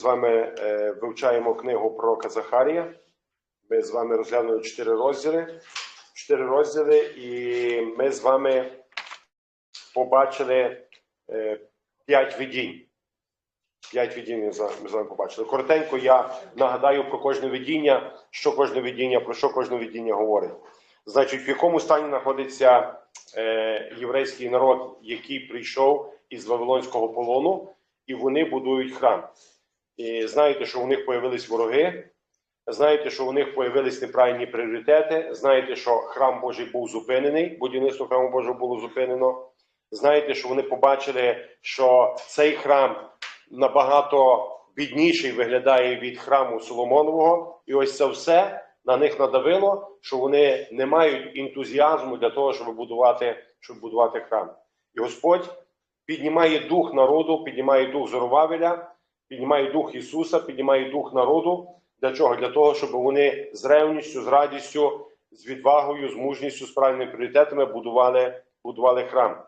з вами е, вивчаємо книгу пророка Захарія. Ми з вами розглянули чотири розділи. Чотири розділи, і ми з вами побачили е, п'ять видінь. П'ять видінь ми з вами побачили. Коротенько я нагадаю про кожне видіння, що кожне видіння, про що кожне видіння говорить. Значить, в якому стані знаходиться е, єврейський народ, який прийшов із Вавилонського полону, і вони будують храм. І знаєте, що у них появились вороги, знаєте, що у них появились неправильні пріоритети, знаєте, що храм Божий був зупинений, будівництво храму Божого було зупинено. Знаєте, що вони побачили, що цей храм набагато бідніший виглядає від храму Соломонового, і ось це все на них надавило, що вони не мають ентузіазму для того, щоб будувати, щоб будувати храм. І Господь піднімає дух народу, піднімає дух Зоровавеля, піднімає дух Ісуса, піднімає дух народу. Для чого? Для того, щоб вони з ревністю, з радістю, з відвагою, з мужністю, з правильними пріоритетами будували, будували храм.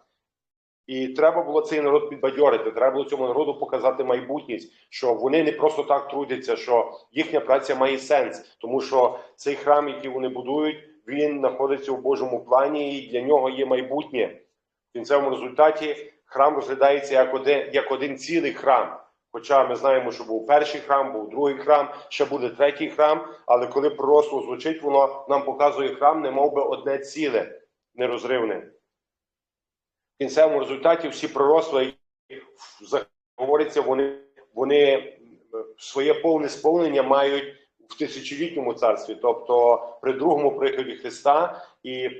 І треба було цей народ підбадьорити. Треба було цьому народу показати майбутність, що вони не просто так трудяться, що їхня праця має сенс, тому що цей храм, який вони будують, він знаходиться у Божому плані, і для нього є майбутнє. В кінцевому результаті храм розглядається як один, як один цілий храм. Хоча ми знаємо, що був перший храм, був другий храм, ще буде третій храм. Але коли пророцтво звучить, воно нам показує храм, не мов би одне ціле, нерозривне. В кінцевому результаті всі пророцтва, які говоряться, вони, вони своє повне сповнення мають в тисячолітньому царстві, тобто при другому приході Христа і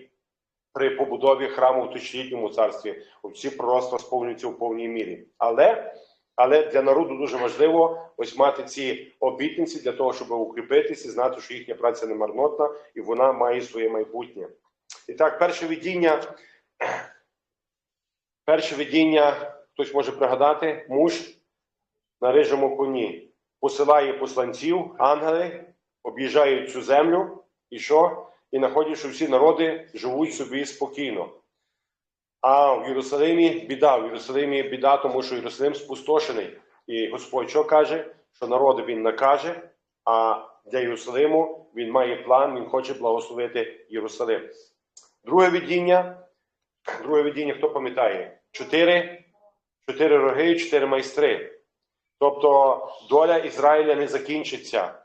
при побудові храму в тисячолітньому царстві. Всі пророцтва сповнюються в повній мірі. Але але для народу дуже важливо ось мати ці обітниці для того, щоб укріпитися, знати, що їхня праця не марнотна і вона має своє майбутнє. І так, перше видіння, перше видіння, хтось може пригадати, муж на рижому коні посилає посланців, ангели, об'їжджають цю землю, і що? І знаходять, що всі народи живуть собі спокійно. А в Єрусалимі біда, в Єрусалимі біда, тому що Єрусалим спустошений. І Господь що каже? Що народу він накаже, а для Єрусалиму він має план, він хоче благословити Єрусалим. Друге видіння, друге видіння, хто пам'ятає? Чотири, чотири роги чотири майстри. Тобто доля Ізраїля не закінчиться.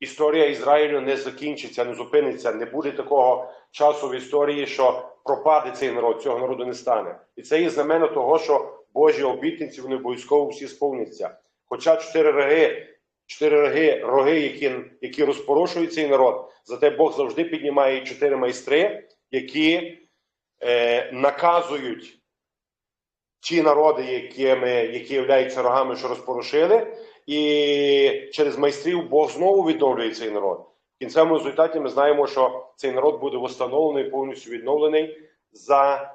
Історія Ізраїлю не закінчиться, не зупиниться. Не буде такого часу в історії, що пропаде цей народ, цього народу не стане. І це є знамено того, що Божі обітниці вони обов'язково всі сповняться. Хоча чотири роги, чотири роги, роги, які які розпорошують цей народ, зате Бог завжди піднімає чотири майстри, які е, наказують ті народи, якими, які являються рогами, що розпорушили, і через майстрів Бог знову відновлює цей народ. В кінцевому результаті ми знаємо, що цей народ буде встановлений, повністю відновлений за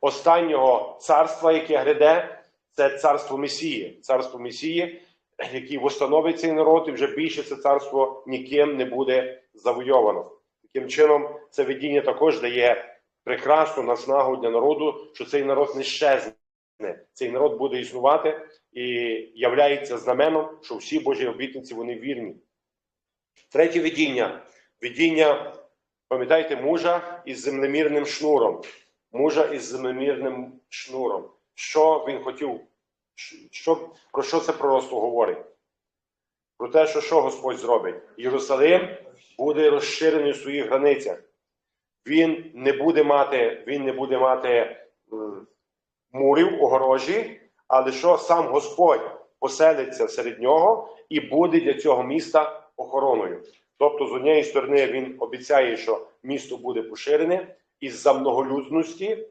останнього царства, яке гряде, це царство Месії. Царство Месії, який встановить цей народ, і вже більше це царство ніким не буде завойовано. Таким чином, це видіння також дає прекрасну наснагу для народу, що цей народ не щезне. Цей народ буде існувати і являється знаменом, що всі Божі обітниці вони вірні. Третє видіння. Видіння, пам'ятаєте, мужа із землемірним шнуром. Мужа із землемірним шнуром. Що він хотів? Що, Про що це пророцтво говорить? Про те, що що Господь зробить? Єрусалим буде розширений у своїх границях. Він не буде мати, він не буде мати мурів огорожі, але що сам Господь поселиться серед нього і буде для цього міста охороною. Тобто, з однієї сторони, він обіцяє, що місто буде поширене із-за многолюдності,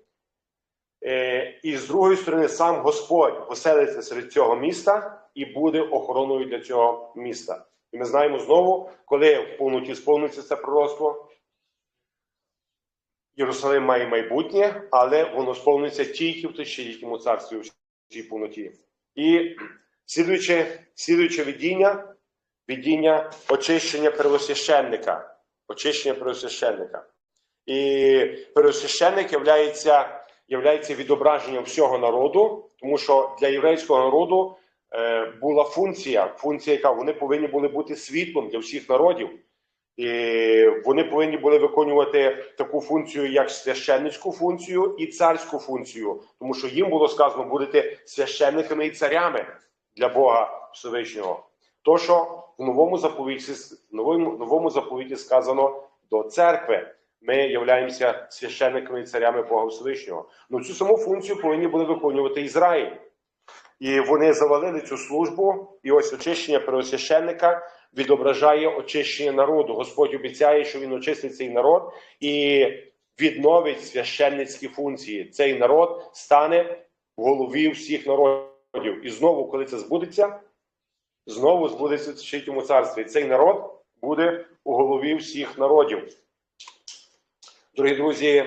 е, і з другої сторони, сам Господь поселиться серед цього міста і буде охороною для цього міста. І ми знаємо знову, коли в повноті сповниться це пророцтво, Єрусалим має майбутнє, але воно сповниться тільки в тисячолітньому царстві цій повноті. І слідуюче, слідуюче видіння, видіння очищення первосвященника. Очищення первосвященника. І первосвященник являється, являється відображенням всього народу, тому що для єврейського народу е, була функція, функція, яка вони повинні були бути світлом для всіх народів. І вони повинні були виконувати таку функцію, як священницьку функцію і царську функцію, тому що їм було сказано будете священниками і царями для Бога Всевишнього. То, що в новому заповіті, новому, новому заповіті сказано до церкви, ми являємося священниками і царями Бога Всевишнього. Ну цю саму функцію повинні були виконувати Ізраїль. І вони завалили цю службу, і ось очищення первосвященника відображає очищення народу. Господь обіцяє, що він очистить цей народ і відновить священницькі функції. Цей народ стане в голові всіх народів. І знову, коли це збудеться, знову збудеться в третьому царстві. Цей народ буде у голові всіх народів. Дорогі друзі,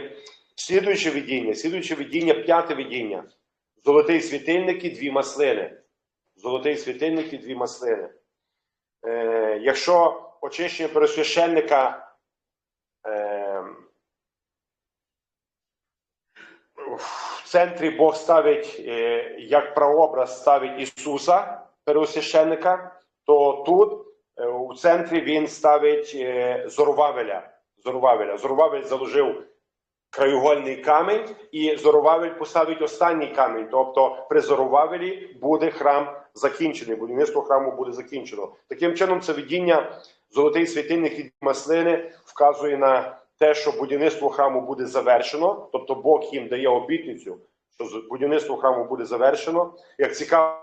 слідуюче видіння, слідуюче видіння, п'яте видіння. Золотий світильник і дві маслини. Золотий світильник і дві маслини. Е, якщо очищення пересвященника е, в центрі Бог ставить, е, як прообраз ставить Ісуса, пересвященника, то тут е, у центрі він ставить е, Зорувавеля. Зорувавеля. Зорувавель заложив краєугольний камінь, і Зорувавель поставить останній камінь. Тобто при Зорувавелі буде храм закінчений, будівництво храму буде закінчено. Таким чином, це видіння золотий світильник від маслини вказує на те, що будівництво храму буде завершено, тобто Бог їм дає обітницю, що будівництво храму буде завершено. Як цікаво,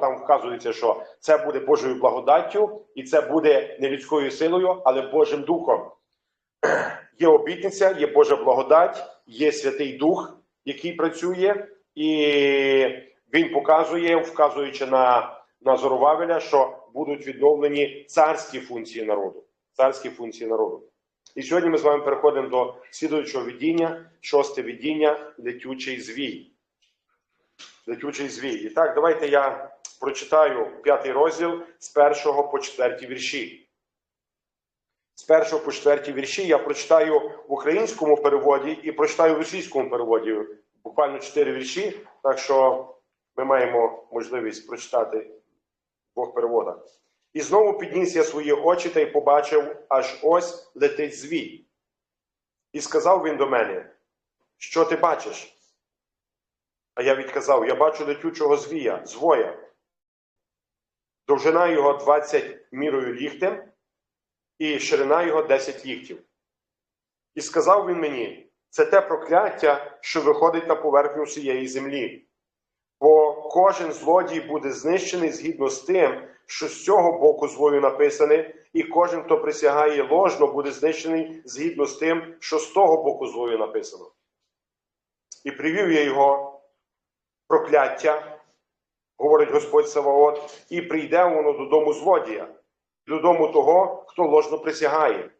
там вказується, що це буде Божою благодаттю, і це буде не людською силою, але Божим духом. Є обітниця, є Божа благодать, є Святий Дух, який працює, і він показує, вказуючи на, на Зоровавеля, що будуть відновлені царські функції народу. Царські функції народу. І сьогодні ми з вами переходимо до слідуючого видіння, шосте видіння летючий звій. Летючий звій. І так, давайте я прочитаю п'ятий розділ з першого по четвертій вірші. З першого по четвертій вірші я прочитаю в українському переводі і прочитаю в російському переводі. Буквально чотири вірші, так що ми маємо можливість прочитати в двох переводах. І знову підніс я свої очі та й побачив, аж ось летить звій. І сказав він до мене: Що ти бачиш? А я відказав: Я бачу летючого звія, звоя. Довжина його 20 мірою ліхтем, і ширина його 10 ліхтів. І сказав він мені: це те прокляття, що виходить на поверхню всієї землі. Кожен злодій буде знищений згідно з тим, що з цього боку звою написане, і кожен, хто присягає ложно, буде знищений згідно з тим, що з того боку звою написано. І привів я його прокляття, говорить Господь Саваот, і прийде воно додому злодія, додому того, хто ложно присягає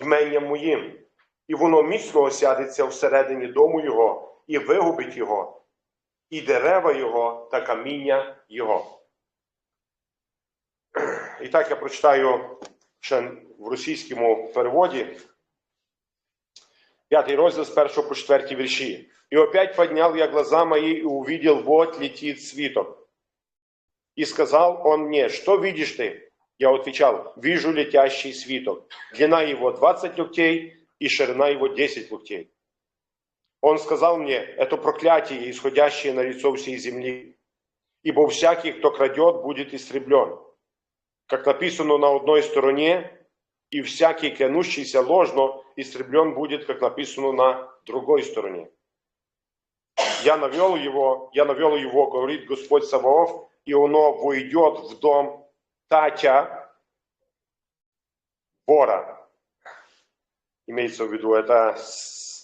йменням моїм, і воно міцно осядеться всередині дому його, і вигубить його, і дерева його та каміння його. І так я прочитаю ще в російському переводі. Пятый розділ с первого по четвертій вірші. «И опять поднял я глаза мои и увидел, вот летит свиток. И сказал он мне, что видишь ты? Я отвечал, вижу летящий свиток. Длина его 20 локтей и ширина его 10 локтей. Он сказал мне, это проклятие, исходящее на лицо всей земли. Ибо всякий, кто крадет, будет истреблен. Как написано на одной стороне, и всякий, клянущийся ложно, истреблен будет, как написано на другой стороне. Я навел его, я навел его, говорит Господь Саваоф, и оно войдет в дом Татя вора. Имеется в виду, это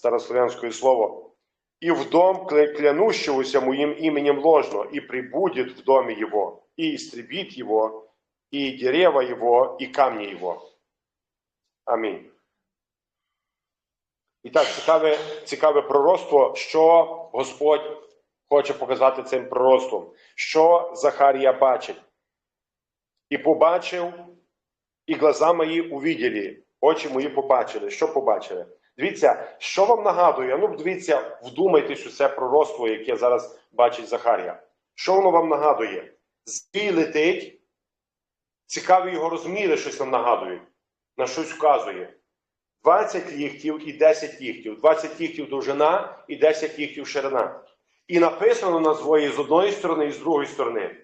старославянское слово. И в дом кля- клянущегося моим именем ложно, и прибудет в доме его, и истребит его, и дерева его, и камни его. Амінь. І так, цікаве, цікаве пророцтво, що Господь хоче показати цим пророцтвом, що Захарія бачить. І побачив, і глаза мої увиділи, очі мої побачили. Що побачили? Дивіться, що вам нагадує? Ну, дивіться, вдумайтесь у це пророцтво, яке зараз бачить Захарія. Що воно вам нагадує? Звій летить, цікаві його розміри щось нам нагадують, на щось вказує. 20 ліхтів і 10 ліхтів. 20 ліхтів довжина і 10 ліхтів ширина. І написано на звої з одної сторони і з другої сторони.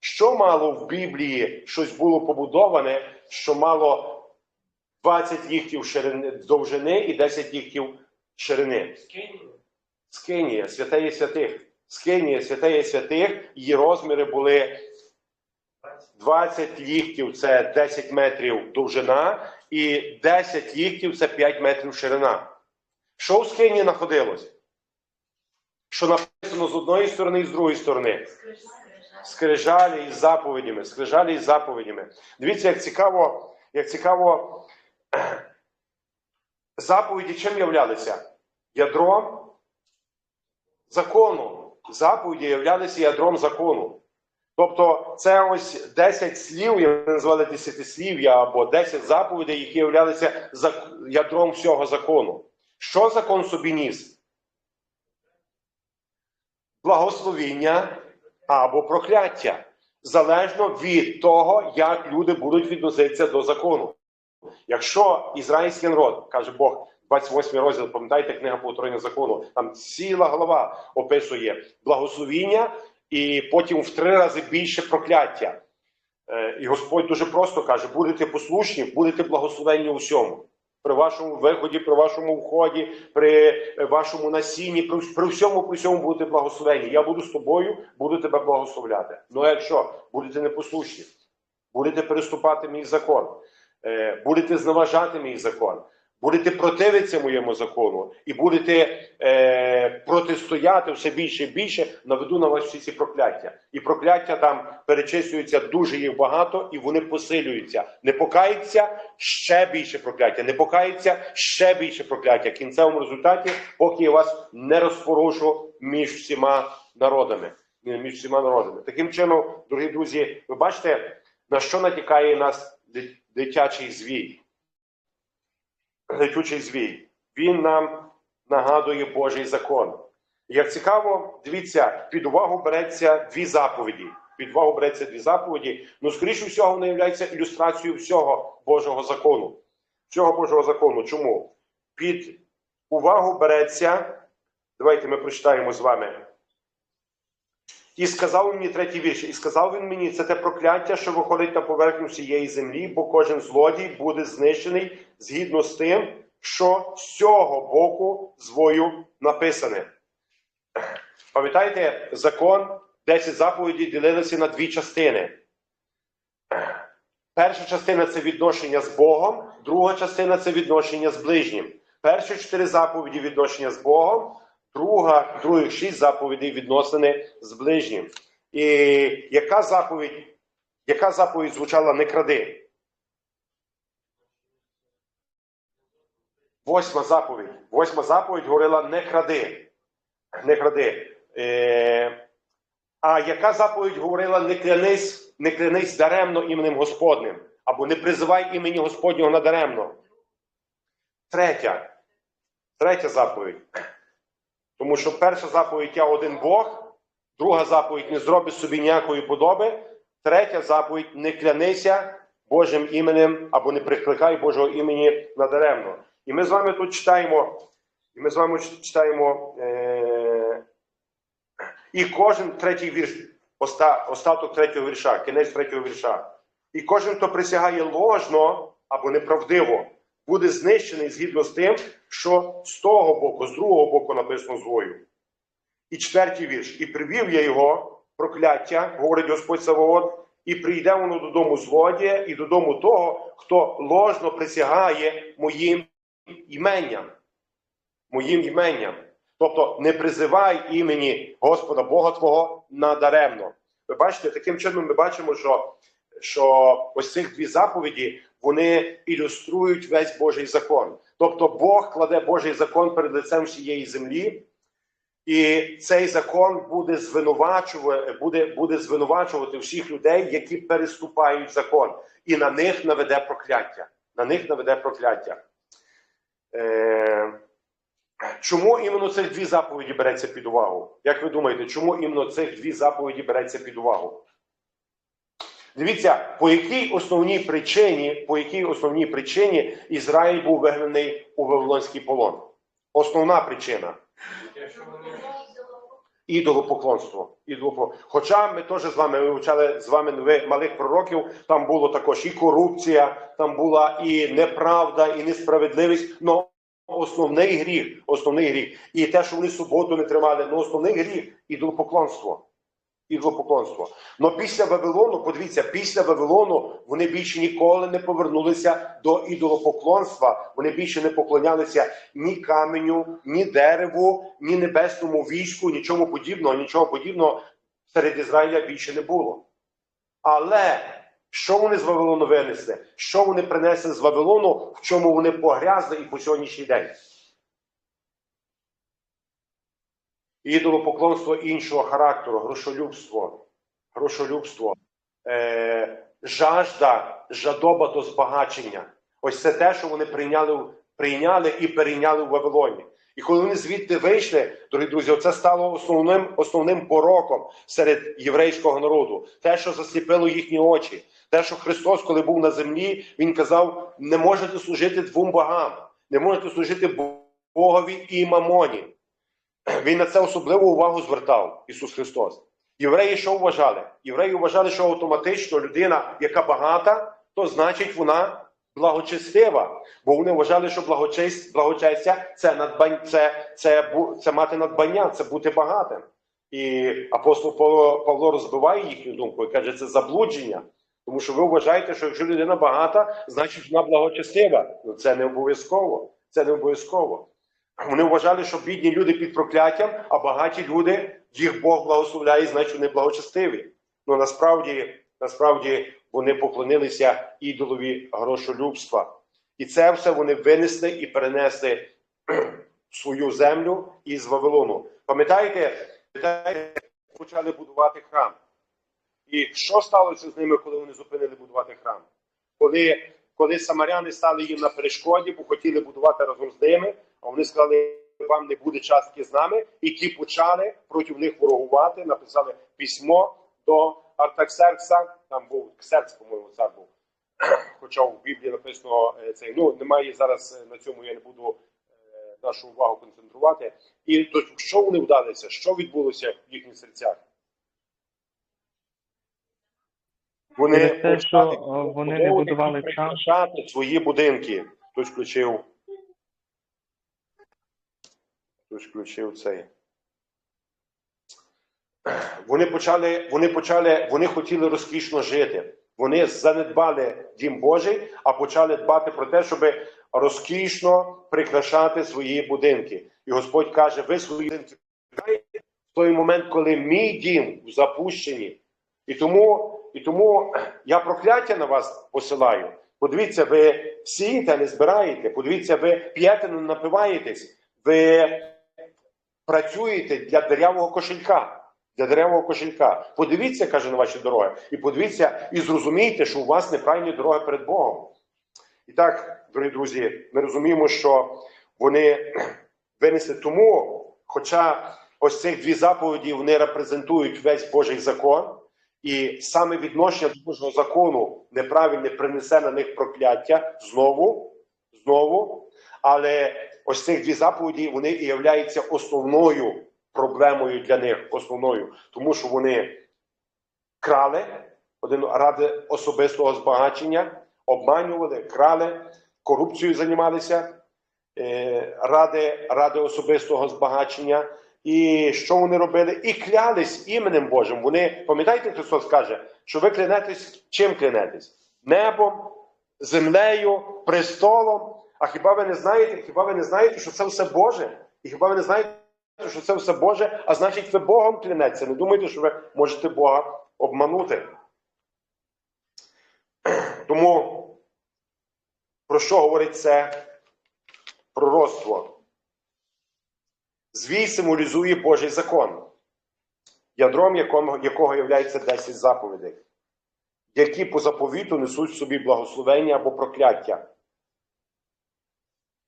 Що мало в Біблії щось було побудоване, що мало 20 ліхтів ширини, довжини і 10 ліхтів ширини. Скинія, святеє святих. Скинія, святеє святих, її розміри були 20 ліхтів це 10 метрів довжина, і 10 ліхтів це 5 метрів ширина. Що в скині знаходилось? Що написано з одної сторони і з другої сторони? Скрижалі із заповідями, скрижалі із заповідями. Дивіться, як цікаво, як цікаво, заповіді чим являлися? Ядром закону. Заповіді являлися ядром закону. Тобто, це ось 10 слів, ми назвали десятислів'я, або 10 заповідей, які являлися ядром всього закону. Що закон собі ніс? Благословіння або прокляття. Залежно від того, як люди будуть відноситися до закону. Якщо ізраїльський народ, каже Бог, 28 розділ, пам'ятаєте, книга повторення закону, там ціла глава описує благословіння і потім в три рази більше прокляття. Е, І Господь дуже просто каже: будете послушні, будете благословенні у всьому. При вашому виході, при вашому вході, при е, вашому насінні, при, при всьому, при всьому будете благословені. Я буду з тобою, буду тебе благословляти. Ну якщо будете непослушні, будете переступати мій закон, будете зневажати мій закон, будете противитися моєму закону і будете е, протистояти все більше і більше, наведу на вас всі ці прокляття. І прокляття там перечислюються дуже їх багато, і вони посилюються. Не покається ще більше прокляття, не покається ще більше прокляття. В кінцевому результаті, поки я вас не розпорушу між всіма народами. Між всіма народами. Таким чином, дорогі друзі, ви бачите, на що натякає нас дитячий звій летючий звій. Він нам нагадує Божий закон. Як цікаво, дивіться, під увагу береться дві заповіді. Під увагу береться дві заповіді. Ну, скоріше всього, вони являються ілюстрацією всього Божого закону. Всього Божого закону. Чому? Під увагу береться. Давайте ми прочитаємо з вами. І сказав мені третій вірш, і сказав він мені, це те прокляття, що виходить на поверхню всієї землі, бо кожен злодій буде знищений згідно з тим, що з цього боку звою написане. Пам'ятаєте, закон 10 заповідей ділилися на дві частини. Перша частина це відношення з Богом, друга частина це відношення з ближнім. Перші чотири заповіді відношення з Богом, друга, других шість заповідей відносини з ближнім. І яка заповідь, яка заповідь звучала не кради? Восьма заповідь. Восьма заповідь говорила не кради. Не кради. Е, а яка заповідь говорила не клянись, не клянись даремно іменем Господним, або не призивай імені Господнього надаремно? Третя. Третя заповідь. Тому що перша заповідь я один Бог, друга заповідь не зроби собі ніякої подоби, третя заповідь не клянися Божим іменем або не прикликай Божого імені надаремно. І ми з вами тут читаємо, і ми з вами читаємо. Е- і кожен третій вірш, оста, остаток третього вірша, кінець третього вірша. І кожен, хто присягає ложно або неправдиво, буде знищений згідно з тим, що з того боку, з другого боку написано злою. І четвертий вірш. І привів я його прокляття, говорить Господь Саваот, і прийде воно додому злодія і додому того, хто ложно присягає моїм іменням. Моїм іменням. Тобто не призивай імені Господа Бога Твого надаремно. Ви бачите, таким чином ми бачимо, що, що ось цих дві заповіді вони ілюструють весь Божий закон. Тобто Бог кладе Божий закон перед лицем всієї землі, і цей закон буде звинувачувати, буде, буде звинувачувати всіх людей, які переступають закон, і на них наведе прокляття. На них наведе прокляття. Е, Чому іменно цих дві заповіді береться під увагу? Як ви думаєте, чому іменно цих дві заповіді береться під увагу? Дивіться, по якій основній причині, по якій основній причині Ізраїль був вигнаний у Вавилонський полон? Основна причина ідолопоклонство. Ідолопо- Хоча ми теж з вами вивчали з вами малих пророків, там було також і корупція, там була і неправда, і несправедливість. Но основний гріх, основний гріх. І те, що вони суботу не тримали, ну основний гріх ідолопоклонство. Ідолопоклонство. Но після Вавилону, подивіться, після Вавилону вони більше ніколи не повернулися до ідолопоклонства. Вони більше не поклонялися ні каменю, ні дереву, ні небесному війську, нічому подібного, нічого подібного серед Ізраїля більше не було. Але що вони з Вавилону винесли? Що вони принесли з Вавилону, в чому вони погрязли і по сьогоднішній день? Ідолопоклонство іншого характеру, грошолюбство, грошолюбство, е, жажда, жадоба до збагачення. Ось це те, що вони прийняли, прийняли і перейняли в Вавилоні. І коли вони звідти вийшли, дорогі друзі, це стало основним, основним пороком серед єврейського народу. Те, що засліпило їхні очі. Те, що Христос, коли був на землі, Він казав: не можете служити двом богам, не можете служити Богові і мамоні. Він на це особливу увагу звертав Ісус Христос. Євреї що вважали? Євреї вважали, що автоматично людина, яка багата, то значить вона благочестива. Бо вони вважали, що благочесть, благочестя це надбань, це, це, це мати надбання, це бути багатим. І апостол Павло розбиває їхню думку і каже, це заблудження. Тому що ви вважаєте, що якщо людина багата, значить вона благочестива. Ну це не обов'язково. Це не обов'язково. Вони вважали, що бідні люди під прокляттям, а багаті люди, їх Бог благословляє, значить вони благочестиві. Ну насправді, насправді вони поклонилися ідолові грошолюбства. І це все вони винесли і перенесли свою землю із Вавилону. Пам'ятаєте, почали будувати храм. І що сталося з ними, коли вони зупинили будувати храм? Коли, коли самаряни стали їм на перешкоді, бо хотіли будувати разом з ними, а вони сказали, вам не буде частки з нами, і ті почали проти них ворогувати, написали письмо до Артаксеркса, там був Ксеркс, по-моєму, цар був. Хоча в Біблії написано е, цей. Ну, немає зараз е, на цьому, я не буду е, нашу увагу концентрувати. І то, що вони вдалися, що відбулося в їхніх серцях? Вони те, що вони не будували храм. свої будинки. Хтось включив. Хтось включив цей. Вони почали, вони почали, вони хотіли розкішно жити. Вони занедбали дім Божий, а почали дбати про те, щоб розкішно прикрашати свої будинки. І Господь каже: ви свої будинки в той момент, коли мій дім в запущенні. І тому, і тому я прокляття на вас посилаю. Подивіться, ви сієте, не збираєте. Подивіться, ви п'єте, не напиваєтесь. Ви працюєте для деревого кошелька. Для деревого кошелька. Подивіться, каже на ваші дороги, і подивіться, і зрозумійте, що у вас неправильні дороги перед Богом. І так, дорогі друзі, ми розуміємо, що вони винесли тому, хоча ось цих дві заповіді вони репрезентують весь Божий закон, і саме відношення до Божого закону неправильне принесе на них прокляття знову, знову. Але ось цих дві заповіді вони і являються основною проблемою для них, основною, тому що вони крали один ради особистого збагачення, обманювали, крали, корупцією займалися е, ради, ради особистого збагачення. І що вони робили? І клялись іменем Божим. Вони, пам'ятаєте, Христос каже, що ви клянетесь, чим клянетесь? Небом, землею, престолом. А хіба ви не знаєте, хіба ви не знаєте, що це все Боже? І хіба ви не знаєте, що це все Боже, а значить, ви Богом клянеться. Не думайте, що ви можете Бога обманути. Тому про що говорить це пророцтво? Звій символізує Божий закон, ядром якого, якого є 10 заповідей, які по заповіту несуть собі благословення або прокляття.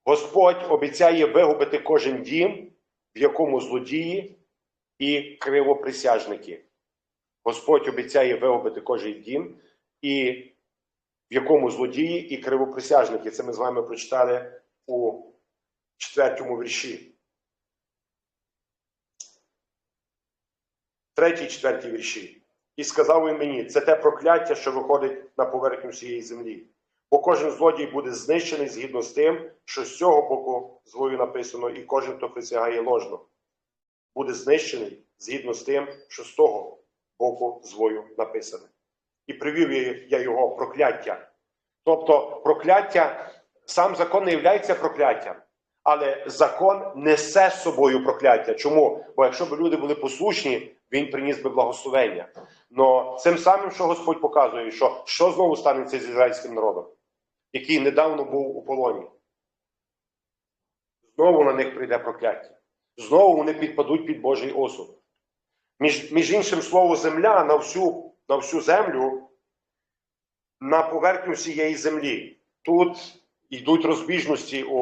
Господь обіцяє вигубити кожен дім, в якому злодії і кривоприсяжники. Господь обіцяє вигубити кожен дім, і в якому злодії і кривоприсяжники. Це ми з вами прочитали у четвертому вірші. Третій, четвертій вірші. І сказав він мені: це те прокляття, що виходить на поверхню всієї землі. Бо кожен злодій буде знищений згідно з тим, що з цього боку злою написано, і кожен, хто присягає ложно, буде знищений згідно з тим, що з того боку злою написане. І привів я- його прокляття. Тобто, прокляття, сам закон не є прокляттям, але закон несе з собою прокляття. Чому? Бо якщо б люди були послушні, він приніс би благословення. Но цим самим, що Господь показує, що, що знову станеться з ізраїльським народом, який недавно був у полоні. Знову на них прийде прокляття. Знову вони підпадуть під Божий осуд. Між, між іншим, слово земля на всю, на всю землю, на поверхню всієї землі. Тут йдуть розбіжності у,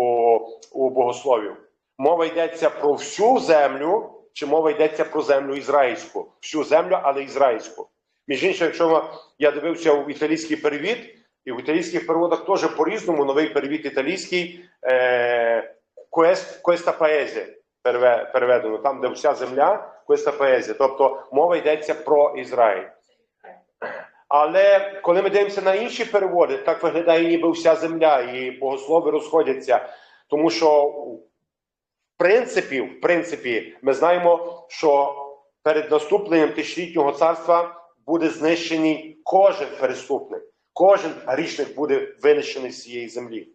у богословів. Мова йдеться про всю землю, чи мова йдеться про землю ізраїльську. Всю землю, але ізраїльську. Між іншим, якщо я дивився у італійський перевід, і в італійських переводах теж по-різному новий перевід італійський е, «Quest- «Questa paese» переведено, там, де вся земля, «Questa paese». Тобто мова йдеться про Ізраїль. Але коли ми дивимося на інші переводи, так виглядає ніби вся земля, і богослови розходяться. Тому що, в принципі, в принципі, ми знаємо, що перед наступленням тисячолітнього царства буде знищений кожен переступник, кожен грішник буде винищений з цієї землі.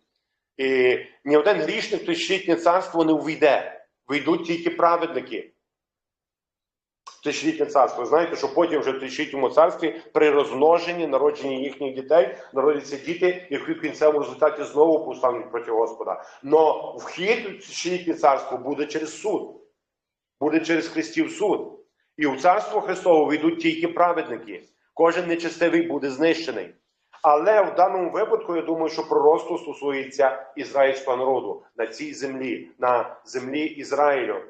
І ні один грішник тисячолітнє царство не увійде. Вийдуть тільки праведники тисячолітнє царство. Знаєте, що потім вже в тисячолітньому царстві при розмноженні, народженні їхніх дітей народяться діти, які в кінцевому результаті знову повстануть проти Господа. Но вхід у тисячолітнє царство буде через суд, буде через Христів суд. І в царство Христове війдуть тільки праведники. Кожен нечестивий буде знищений. Але в даному випадку я думаю, що пророцтво стосується ізраїльського народу на цій землі, на землі Ізраїлю.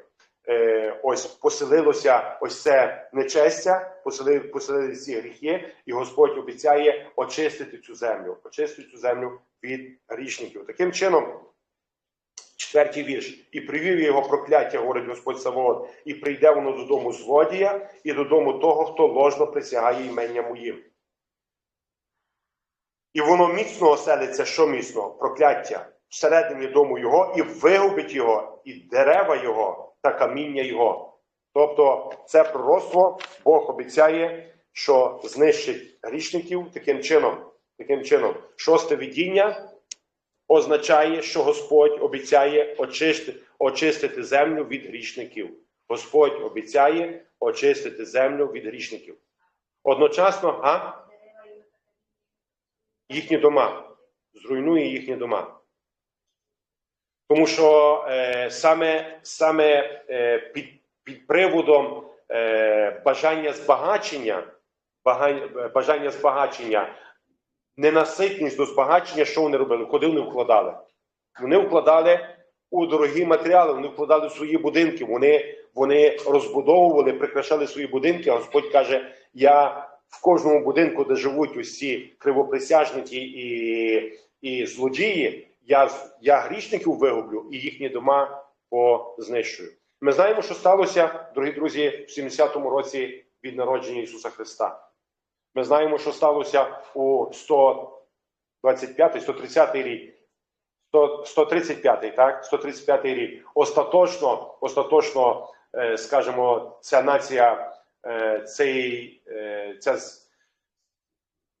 Е, ось поселилося ось це нечестя, поселили, поселили ці гріхи, і Господь обіцяє очистити цю землю, очистити цю землю від грішників. Таким чином, четвертий вірш, і привів його прокляття, говорить Господь Савоот, і прийде воно додому злодія і додому того, хто ложно присягає імення моїм. І воно міцно оселиться, що міцно? Прокляття всередині дому його, і вигубить його, і дерева його, та каміння його. Тобто, це пророцтво Бог обіцяє, що знищить грішників таким чином. Таким чином, шосте видіння означає, що Господь обіцяє очистити, очистити землю від грішників. Господь обіцяє очистити землю від грішників. Одночасно, а? Їхні дома, зруйнує їхні дома. Тому що е, саме, саме е, під, під приводом е, бажання збагачення, бага- бажання збагачення, ненаситність до збагачення, що вони робили? Куди вони вкладали? Вони вкладали у дорогі матеріали, вони вкладали в свої будинки, вони, вони розбудовували, прикрашали свої будинки. А Господь каже: Я в кожному будинку, де живуть усі кривоприсяжники і, і злодії, я, я грішників вигублю і їхні дома познищую. Ми знаємо, що сталося, дорогі друзі, в 70-му році від народження Ісуса Христа. Ми знаємо, що сталося у 125 130 рік. 100 135 так? 135 рік. Остаточно, остаточно, е, скажімо, ця нація, цей, е, ця,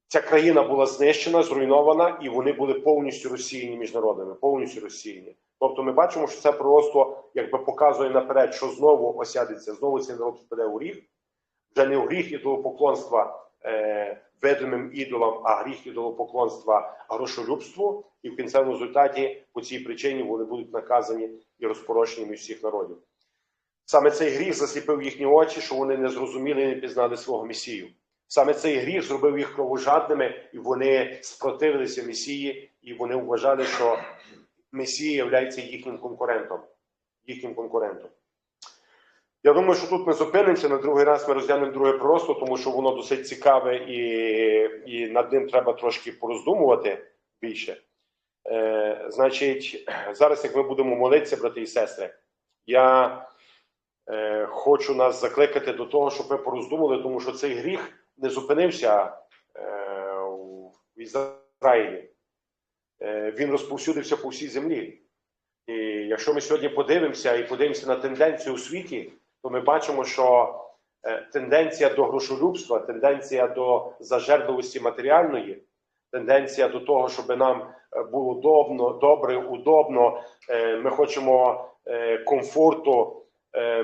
ця країна була знищена, зруйнована, і вони були повністю розсіяні між народами, повністю розсіяні. Тобто ми бачимо, що це просто якби показує наперед, що знову осядеться, знову цей народ впаде у гріх, вже не у гріх ідолопоклонства е, видимим ідолам, а гріх ідолопоклонства грошолюбству, і в кінцевому результаті по цій причині вони будуть наказані і розпорошені між всіх народів. Саме цей гріх засліпив їхні очі, що вони не зрозуміли і не пізнали свого Месію. Саме цей гріх зробив їх кровожадними, і вони спротивилися Месії, і вони вважали, що Месія є їхнім конкурентом. Їхнім конкурентом. Я думаю, що тут ми зупинимося. На другий раз ми розглянемо друге пророцтво, тому що воно досить цікаве і, і над ним треба трошки пороздумувати більше. Е, значить, зараз, як ми будемо молитися, брати і сестри, я е, хочу нас закликати до того, щоб ми пороздумали, тому що цей гріх не зупинився е, в Ізраїлі. Е, він розповсюдився по всій землі. І якщо ми сьогодні подивимося і подивимося на тенденцію у світі, то ми бачимо, що тенденція до грошолюбства, тенденція до зажерливості матеріальної, тенденція до того, щоб нам було удобно, добре, удобно, ми хочемо комфорту,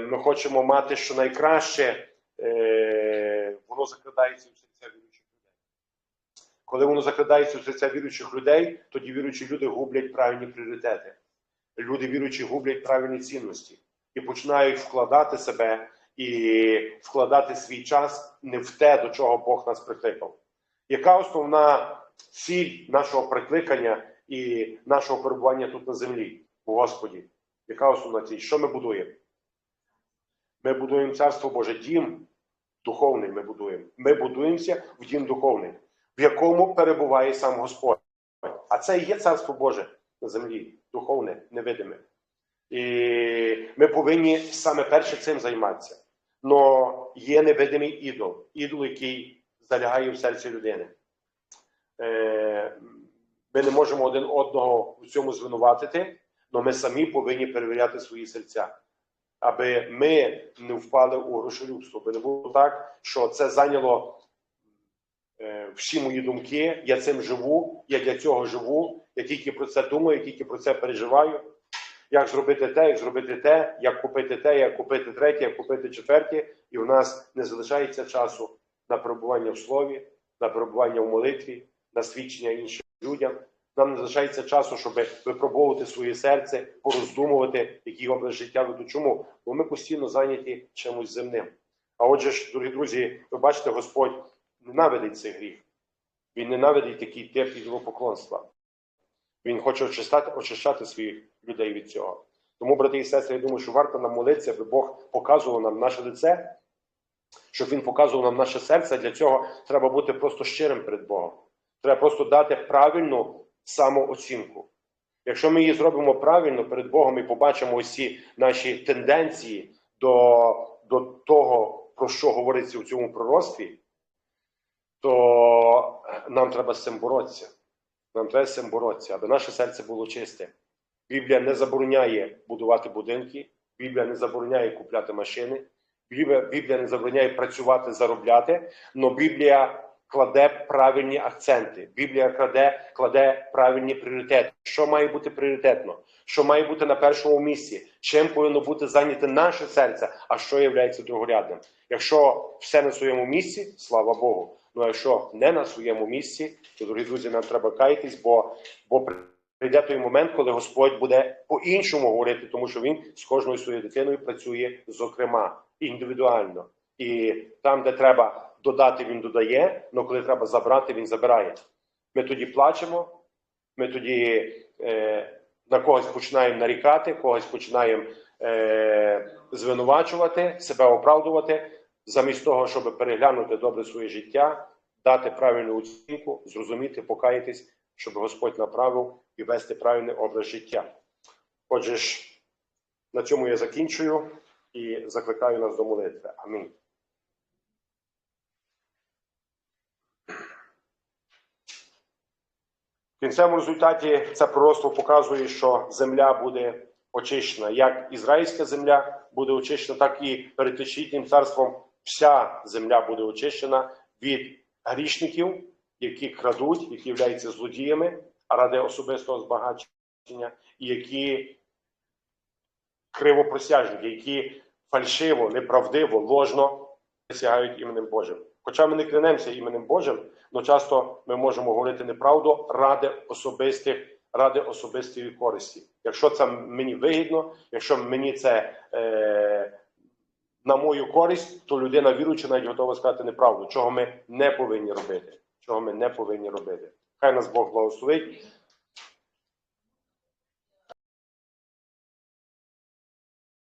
ми хочемо мати що найкраще, е, воно закрадається у серця віруючих людей. Коли воно закрадається у серця віруючих людей, тоді віруючі люди гублять правильні пріоритети. Люди віруючі гублять правильні цінності і починають вкладати себе і вкладати свій час не в те, до чого Бог нас прикликав. Яка основна ціль нашого прикликання і нашого перебування тут на землі, у Господі? Яка основна ціль? Що ми будуємо? Ми будуємо царство Боже, дім духовний. Ми будуємо. Ми будуємося в дім духовний, в якому перебуває сам Господь. А це і є царство Боже на землі, духовне, невидиме. І ми повинні саме перше цим займатися. Но є невидимий ідол, ідол, який залягає в серці людини. Е, Ми не можемо один одного у цьому звинуватити, але ми самі повинні перевіряти свої серця, аби ми не впали у грошолюбство, аби не було так, що це зайняло е, всі мої думки, я цим живу, я для цього живу, я тільки про це думаю, тільки про це переживаю. Як зробити те, як зробити те, як купити те, як купити третє, як купити четверте, і у нас не залишається часу на перебування в слові, на перебування в молитві, на свідчення іншим людям. Нам не залишається часу, щоб випробовувати своє серце, пороздумувати, який образ життя веду. Чому? Бо ми постійно зайняті чимось земним. А отже ж, дорогі друзі, ви бачите, Господь ненавидить цей гріх. Він ненавидить такий тип ідолопоклонства. Він хоче очищати, очищати своїх людей від цього. Тому, брати і сестри, я думаю, що варто нам молитися, аби Бог показував нам наше лице, щоб Він показував нам наше серце. Для цього треба бути просто щирим перед Богом. Треба просто дати правильну самооцінку. Якщо ми її зробимо правильно перед Богом і побачимо усі наші тенденції до, до того, про що говориться у цьому пророцтві, то нам треба з цим боротися. Нам треба з цим боротися, аби наше серце було чисте. Біблія не забороняє будувати будинки, Біблія не забороняє купляти машини, Біблія, Біблія не забороняє працювати, заробляти, але Біблія кладе правильні акценти. Біблія кладе, кладе правильні пріоритети. Що має бути пріоритетно? Що має бути на першому місці? Чим повинно бути зайняте наше серце, а що є другорядним? Якщо все на своєму місці, слава Богу. Ну якщо не на своєму місці, то, дорогі друзі, нам треба каятись, бо, бо прийде той момент, коли Господь буде по-іншому говорити, тому що він з кожною своєю дитиною працює, зокрема, індивідуально. І там, де треба додати, він додає, але коли треба забрати, він забирає. Ми тоді плачемо, ми тоді е, на когось починаємо нарікати, когось починаємо е, звинувачувати, себе оправдувати, замість того, щоб переглянути добре своє життя, дати правильну оцінку, зрозуміти, покаятись, щоб Господь направив і вести правильний образ життя. Отже ж, на цьому я закінчую і закликаю нас до молитви. Амінь. В кінцевому результаті це пророцтво показує, що земля буде очищена. Як ізраїльська земля буде очищена, так і перед тисячолітнім царством вся земля буде очищена від грішників, які крадуть, які являються злодіями, ради особистого збагачення, і які кривопросяжники, які фальшиво, неправдиво, ложно присягають іменем Божим. Хоча ми не клянемося іменем Божим, але часто ми можемо говорити неправду ради особистих, ради особистої користі. Якщо це мені вигідно, якщо мені це е, на мою користь, то людина віруюча навіть готова сказати неправду, чого ми не повинні робити. Чого ми не повинні робити. Хай нас Бог благословить.